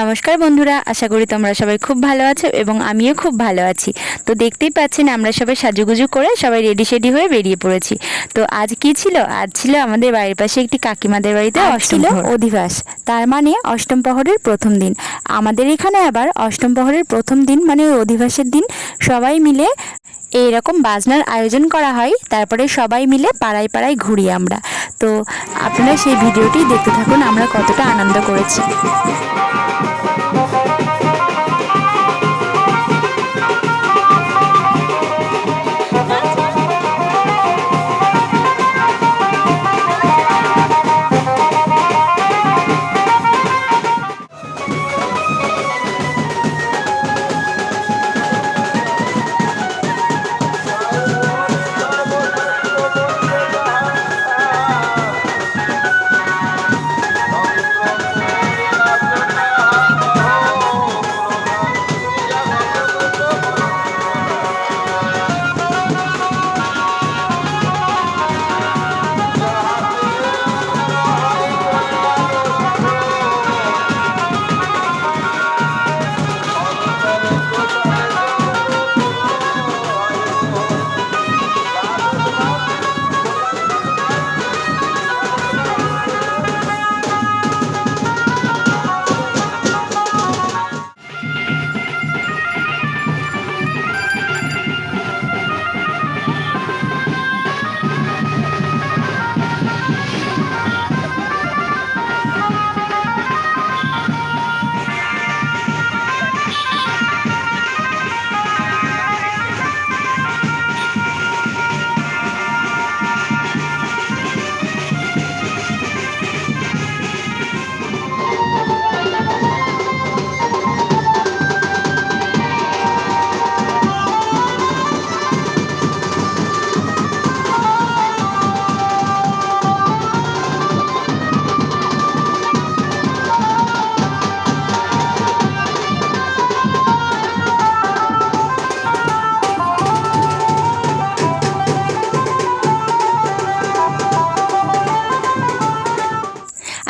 নমস্কার বন্ধুরা আশা করি তোমরা সবাই খুব ভালো আছো এবং আমিও খুব ভালো আছি। তো দেখতেই পাচ্ছেন আমরা সবাই সাজুগুজু করে সবাই রেডি সেডি হয়ে বেরিয়ে পড়েছি। তো আজ কি ছিল? আজ ছিল আমাদের বাড়ির পাশে একটি কাকিমাদের বাড়িতে ছিল অধিবাস। তার মানে অষ্টম প্রহরের প্রথম দিন। আমাদের এখানে আবার অষ্টম প্রহরের প্রথম দিন মানে ওই অধিবাসের দিন সবাই মিলে এইরকম বাজনার আয়োজন করা হয়। তারপরে সবাই মিলে পাড়ায় পাড়ায় ঘুরি আমরা। তো আপনারা সেই ভিডিওটি দেখতে থাকুন আমরা কতটা আনন্দ করেছি।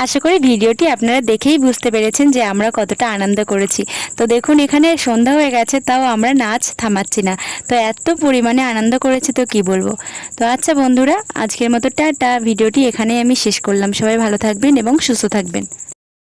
আশা করি ভিডিওটি আপনারা দেখেই বুঝতে পেরেছেন যে আমরা কতটা আনন্দ করেছি। তো দেখুন, এখানে সন্ধ্যা হয়ে গেছে, তাও আমরা নাচ থামাচ্ছি না। তো এত পরিমাণে আনন্দ করেছি তো কি বলব? তো আচ্ছা বন্ধুরা, আজকের মতো টাটা। ভিডিওটি এখানেই আমি শেষ করলাম। সবাই ভালো থাকবেন এবং সুস্থ থাকবেন।